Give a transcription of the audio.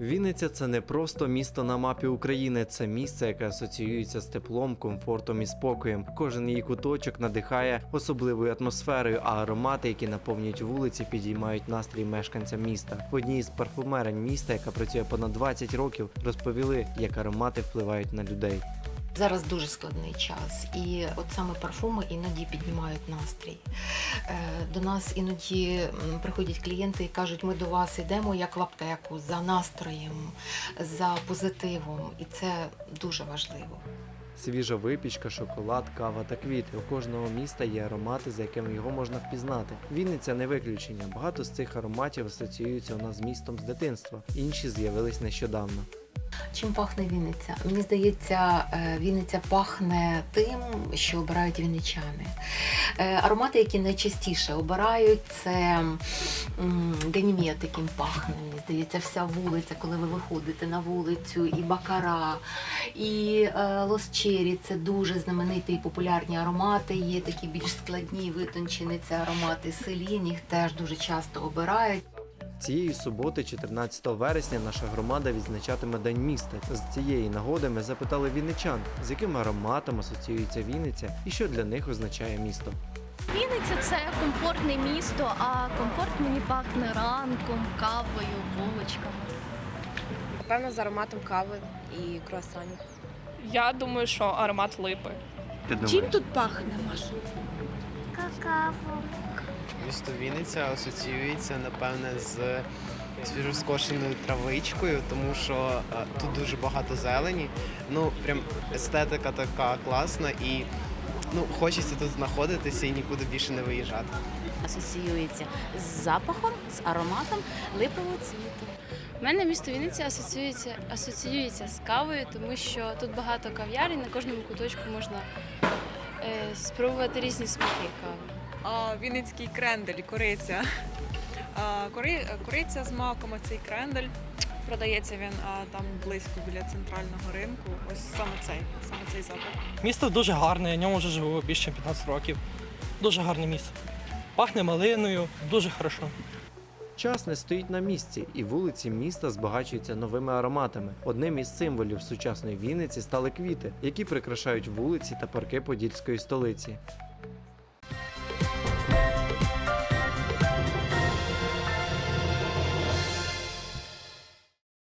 Вінниця це не просто місто на мапі України, це місце, яке асоціюється з теплом, комфортом і спокоєм. Кожен її куточок надихає особливою атмосферою, а аромати, які наповнюють вулиці, підіймають настрій мешканцям міста. Одній з парфумерень міста, яка працює понад 20 років, розповіли, як аромати впливають на людей. Зараз дуже складний час, і от саме парфуми іноді піднімають настрій. Е, До нас іноді приходять клієнти і кажуть, ми до вас йдемо як в аптеку за настроєм, за позитивом, і це дуже важливо. Свіжа випічка, шоколад, кава та квіти. У кожного міста є аромати, за якими його можна впізнати. Вінниця не виключення. Багато з цих ароматів асоціюються у нас з містом з дитинства. Інші з'явились нещодавно. Чим пахне Вінниця? Мені здається, е, Вінниця пахне тим, що обирають вінничани. Е, Аромати, які найчастіше обирають, це м, денімет, яким пахне. Мені здається, вся вулиця, коли ви виходите на вулицю, і бакара, і е, лосчері це дуже знамениті і популярні аромати. Є такі більш складні, витончені це аромати селін, їх теж дуже часто обирають. Цієї суботи, 14 вересня, наша громада відзначатиме День міста. З цієї нагоди ми запитали вінничан, з яким ароматом асоціюється Вінниця і що для них означає місто. Вінниця це комфортне місто, а комфорт мені пахне ранком, кавою, булочками. Напевно, з ароматом кави і круасанів. Я думаю, що аромат липи. Ти Чим тут пахне, Маша? Місто Вінниця асоціюється, напевне, з свіжоскошеною травичкою, тому що е, тут дуже багато зелені. Ну, прям естетика така класна і ну, хочеться тут знаходитися і нікуди більше не виїжджати. асоціюється з запахом, з ароматом липового цвіту. У мене місто Вінниця асоціюється, асоціюється з кавою, тому що тут багато кав'ярень, на кожному куточку можна е, спробувати різні смаки кави. А, Вінницький крендель, кориця. А, кори, кориця з маком, цей крендель. Продається він а, там близько біля центрального ринку. Ось саме цей, саме цей запах. Місто дуже гарне, я в ньому вже живу більше ніж 15 років. Дуже гарне місто. Пахне малиною, дуже хорошо. Час не стоїть на місці, і вулиці міста збагачуються новими ароматами. Одним із символів сучасної Вінниці стали квіти, які прикрашають вулиці та парки подільської столиці.